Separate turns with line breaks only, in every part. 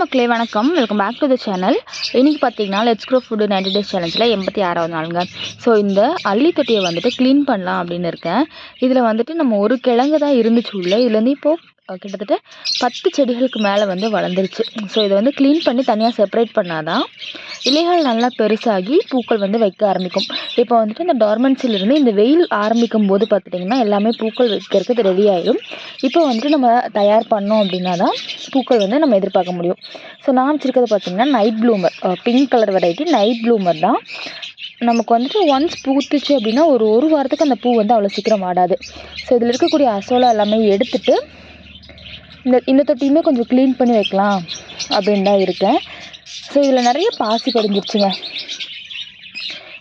மக்களே வணக்கம். Welcome back to the channel இன்றைக்கி பார்த்தீங்கன்னா let's grow food ninety days சேலஞ்சில் எண்பத்தி ஆறாவது நாளுங்க. ஸோ இந்த அள்ளி தொட்டியை வந்துட்டு க்ளீன் பண்ணலாம் அப்படின்னு இருக்கேன். இதில் வந்துட்டு நம்ம ஒரு கிழங்கு தான் இருந்துச்சு உள்ளே. இதுலேருந்து இப்போது கிட்டத்தட்ட பத்து செடிகளுக்கு மேலே வந்து வளர்ந்துருச்சு. ஸோ இதை வந்து க்ளீன் பண்ணி தனியாக செப்பரேட் பண்ணாதான் இலைகள் நல்லா பெருசாகி பூக்கள் வந்து வைக்க ஆரம்பிக்கும். இப்போ வந்துட்டு இந்த டார்மன்ஸிலிருந்து இந்த வெயில் ஆரம்பிக்கும் போது பார்த்துட்டிங்கன்னா எல்லாமே பூக்கள் வைக்கிறதுக்கு ரெடி ஆயிடும். இப்போ வந்துட்டு நம்ம தயார் பண்ணோம் அப்படின்னா தான் பூக்கள் வந்து நம்ம எதிர்பார்க்க முடியும். ஸோ நான் வச்சுருக்கிறது பார்த்திங்கன்னா night bloomer pink colour variety night bloomer தான். நமக்கு வந்துட்டு ஒன்ஸ் பூத்துச்சு அப்படின்னா ஒரு ஒரு வாரத்துக்கு அந்த பூ வந்து அவ்வளோ சீக்கிரம் ஆடாது. ஸோ இதில் இருக்கக்கூடிய அசோலா எல்லாமே எடுத்துட்டு இந்த இந்த தொட்டியுமே கொஞ்சம் க்ளீன் பண்ணி வைக்கலாம் அப்படின்னு தான் இருக்கேன். ஸோ இதில் நிறைய பாசி படிஞ்சிருச்சுங்க.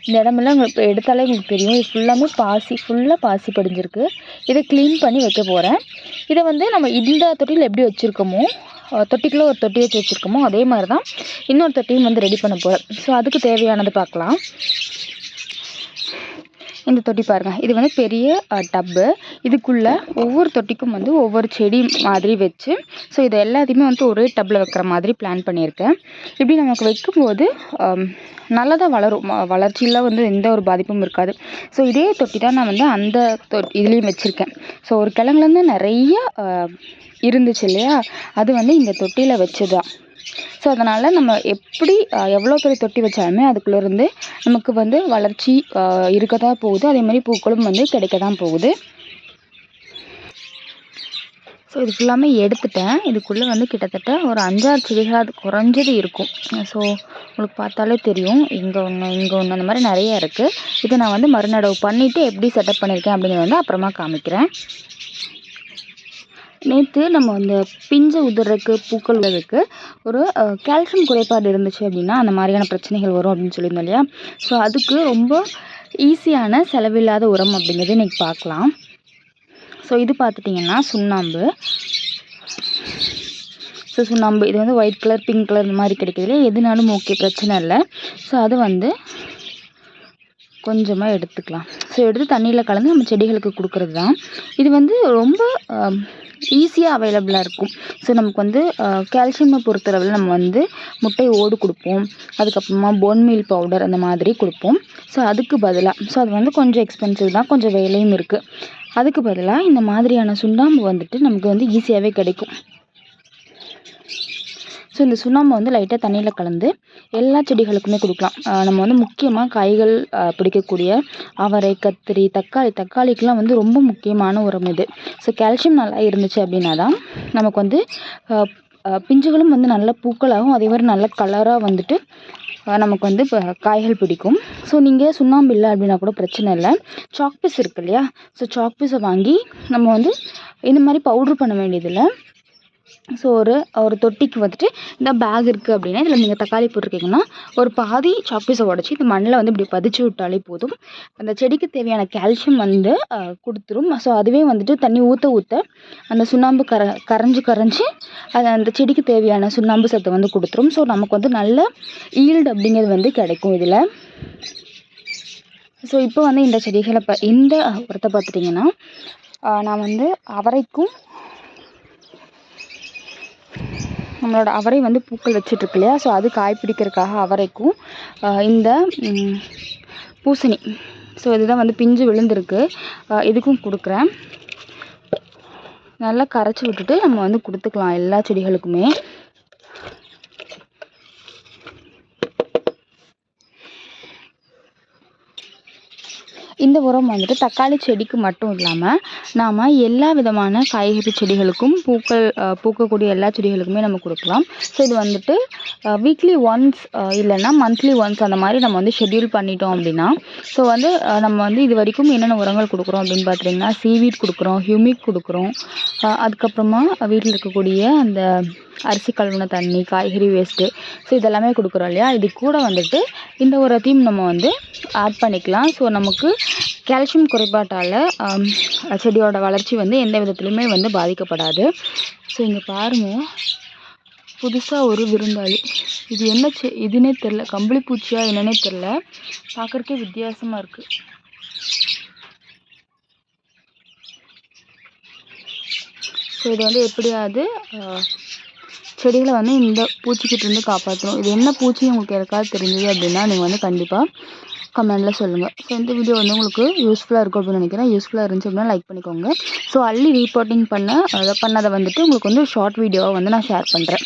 இந்த இடமெல்லாம் உங்களுக்கு இப்போ எடுத்தாலே உங்களுக்கு தெரியும். இது ஃபுல்லாமே பாசி ஃபுல்லாக பாசி படிஞ்சிருக்கு. இதை க்ளீன் பண்ணி வைக்க போகிறேன் இதை வந்து நம்ம இந்த தொட்டியில் எப்படி வச்சுருக்கோமோ தொட்டிக்குள்ளே ஒரு தொட்டி வச்சு வச்சுருக்கோமோ அதே மாதிரி தான் இன்னொரு தொட்டியும் வந்து ரெடி பண்ண போகிறேன் ஸோ அதுக்கு தேவையானது பார்க்கலாம். இந்த தொட்டி பாருங்கள் இது வந்து பெரிய டப்பு. இதுக்குள்ளே ஒவ்வொரு தொட்டிக்கும் வந்து ஒவ்வொரு செடி மாதிரி வச்சு ஸோ இது எல்லாத்தையுமே வந்து ஒரே டப்பில் வைக்கிற மாதிரி பிளான் பண்ணியிருக்கேன். இப்படி நமக்கு வைக்கும்போது நல்லதாக வளரும். வளர்ச்சியில் வந்து எந்த ஒரு பாதிப்பும் இருக்காது. ஸோ இதே தொட்டி தான் நான் வந்து அந்த தொ இதுலேயும் வச்சுருக்கேன். ஸோ ஒரு கிழங்குலேருந்து நிறைய இருந்துச்சு இல்லையா? அது வந்து இந்த தொட்டியில் வச்சு தான் ஸோ அதனால் நம்ம எப்படி எவ்வளோ பெரிய தொட்டி வச்சாலுமே அதுக்குள்ளேருந்து நமக்கு வந்து வளர்ச்சி இருக்க தான் போகுது. அதே மாதிரி பூக்களும் வந்து கிடைக்க தான் போகுது. ஸோ இது ஃபுல்லாமே எடுத்துட்டேன். இதுக்குள்ளே வந்து கிட்டத்தட்ட ஒரு அஞ்சாறு செடிகள் அது குறைஞ்சது இருக்கும். ஸோ உங்களுக்கு பார்த்தாலே தெரியும். இங்கே ஒன்று இங்கே ஒன்று அந்த மாதிரி நிறைய இருக்குது இதை நான் வந்து மறுநடவு பண்ணிவிட்டு எப்படி செட்டப் பண்ணியிருக்கேன் அப்படிங்கிறத வந்து அப்புறமா காமிக்கிறேன். நேற்று நம்ம அந்த பிஞ்சை உதிர்றதுக்கு பூக்கள் உள்ளதுக்கு ஒரு கால்சியம் குறைபாடு இருந்துச்சு அப்படின்னா அந்த மாதிரியான பிரச்சனைகள் வரும் அப்படின்னு சொல்லியிருந்தோம் இல்லையா? ஸோ அதுக்கு ரொம்ப ஈஸியான செலவில்லாத உரம் அப்படிங்கிறது இன்றைக்கி பார்க்கலாம். ஸோ இது பார்த்துட்டிங்கன்னா சுண்ணாம்பு. ஸோ சுண்ணாம்பு இது வந்து ஒயிட் கலர் பிங்க் கலர் இந்த மாதிரி கிடைக்கிறதுல இல்லையா? எதுனாலும் ஓகே பிரச்சனை இல்லை. ஸோ அது வந்து கொஞ்சமாக எடுத்துக்கலாம். ஸோ எடுத்து தண்ணியில் கலந்து நம்ம செடிகளுக்கு கொடுக்குறது தான். இது வந்து ரொம்ப ஈஸியாக அவைலபிளாக இருக்கும். ஸோ நமக்கு வந்து கால்சியமை பொறுத்தளவில் நம்ம வந்து முட்டை ஓடு கொடுப்போம். அதுக்கப்புறமா பொன்மீல் பவுடர் அந்த மாதிரி கொடுப்போம். ஸோ அதுக்கு பதிலாக ஸோ அது வந்து கொஞ்சம் எக்ஸ்பென்சிவ் தான். கொஞ்சம் வேலையும் இருக்குது அதுக்கு பதிலாக இந்த மாதிரியான சுண்ணாம்பு வந்துட்டு நமக்கு வந்து ஈஸியாகவே கிடைக்கும். ஸோ இந்த சுண்ணாம்பு வந்து லைட்டாக தண்ணியில் கலந்து எல்லா செடிகளுக்குமே கொடுக்கலாம். நம்ம வந்து முக்கியமாக காய்கள் பிடிக்கக்கூடிய அவரை கத்திரி தக்காளி தக்காளிக்கெலாம் வந்து ரொம்ப முக்கியமான உரம் இது. ஸோ கால்சியம் நல்லா இருந்துச்சு அப்படின்னா தான் நமக்கு வந்து பிஞ்சுகளும் வந்து நல்ல பூக்களாகவும் அதே மாதிரி நல்ல கலராக வந்துட்டு நமக்கு வந்து இப்போ காய்கள் பிடிக்கும். ஸோ நீங்கள் சுண்ணாம்பு இல்லை அப்படின்னா கூட பிரச்சனை இல்லை. சாக் பீஸ் இருக்கு இல்லையா? ஸோ சாக் பீஸை வாங்கி நம்ம வந்து இந்த மாதிரி பவுட்ரு பண்ண வேண்டியதில்லை. ஸோ ஒரு ஒரு தொட்டிக்கு வந்துட்டு இந்த பேக் இருக்குது அப்படின்னா இதில் நீங்கள் தக்காளி போட்டிருக்கீங்கன்னா ஒரு பாதி சாப்பீஸை உடச்சி இந்த மண்ணில் வந்து இப்படி பதிச்சு விட்டாலே போதும். அந்த செடிக்கு தேவையான கால்சியம் வந்து கொடுத்துரும். ஸோ அதுவே வந்துட்டு தண்ணி ஊற்ற ஊற்ற அந்த சுண்ணாம்பு கர கரைஞ்சி கரைஞ்சி அது அந்த செடிக்கு தேவையான சுண்ணாம்பு சத்தை வந்து கொடுத்துரும். ஸோ நமக்கு வந்து நல்ல ஈல்டு அப்படிங்கிறது வந்து கிடைக்கும் இதில். ஸோ இப்போ வந்து இந்த செடிகளை ப இந்த உரத்தை பார்த்துட்டிங்கன்னா நான் வந்து அவரைக்கும் நம்மளோட அவரை வந்து பூக்கள் வச்சிட்ருக்கு இல்லையா ஸோ அது காய் பிடிக்கிறதுக்காக அவரைக்கும் இந்த பூசணி. ஸோ இதுதான் வந்து பிஞ்சு விழுந்திருக்கு. இதுக்கும் கொடுக்குறேன். நல்லா கரைச்சி விட்டுட்டு நம்ம வந்து கொடுத்துக்கலாம் எல்லா செடிகளுக்குமே. இந்த உரம் வந்துட்டு தக்காளி செடிக்கு மட்டும் இல்லாமல் நாம் எல்லா விதமான காய்கறி செடிகளுக்கும் பூக்கள் பூக்கக்கூடிய எல்லா செடிகளுக்குமே நம்ம கொடுக்கலாம். ஸோ இது வந்துட்டு வீக்லி ஒன்ஸ் இல்லைன்னா மந்த்லி ஒன்ஸ் அந்த மாதிரி நம்ம வந்து ஷெட்யூல் பண்ணிட்டோம் அப்படின்னா ஸோ வந்து நம்ம வந்து இது வரைக்கும் என்னென்ன உரங்கள் கொடுக்குறோம் அப்படின்னு பார்த்தீங்கன்னா சீவீட் கொடுக்குறோம் ஹியூமிக் கொடுக்குறோம். அதுக்கப்புறமா வீட்டில் இருக்கக்கூடிய அந்த அரிசி கழுவின தண்ணி காய்கறி வேஸ்ட்டு ஸோ இதெல்லாமே கொடுக்குறோம் இல்லையா? இது கூட வந்துட்டு இந்த உரத்தையும் நம்ம வந்து ஆட் பண்ணிக்கலாம். ஸோ நமக்கு கால்சியம் குறைபாட்டால் um, செடியோட வளர்ச்சி வந்து எந்த விதத்துலையுமே வந்து பாதிக்கப்படாது. ஸோ இங்கே பாருங்கள் புதுசாக ஒரு விருந்தாளி. இது என்ன செ இதுனே தெரில கம்பளி பூச்சியா என்னன்னே தெரில பார்க்குறக்கே வித்தியாசமாக இருக்குது ஸோ இது வந்து எப்படியாவது செடிகளை வந்து இந்த பூச்சிக்கிட்ட இருந்து காப்பாற்றணும். இது என்ன பூச்சி உங்களுக்கு யாருக்காவது தெரிஞ்சது அப்படின்னா நீங்கள் வந்து கண்டிப்பாக கமெண்டில் சொல்லுங்கள் ஸோ இந்த வீடியோ வந்து உங்களுக்கு யூஸ்ஃபுல்லாக இருக்கும் அப்படின்னு நினைக்கிறேன். யூஸ்ஃபுல்லாக இருந்துச்சு அப்படின்னா லைக் பண்ணிக்கோங்க. ஸோ அள்ளி ரீபோர்ட்டிங் பண்ண அதை பண்ணதை வந்துட்டு உங்களுக்கு வந்து ஷார்ட் வீடியோவாக வந்து நான் ஷேர் பண்ணுறேன்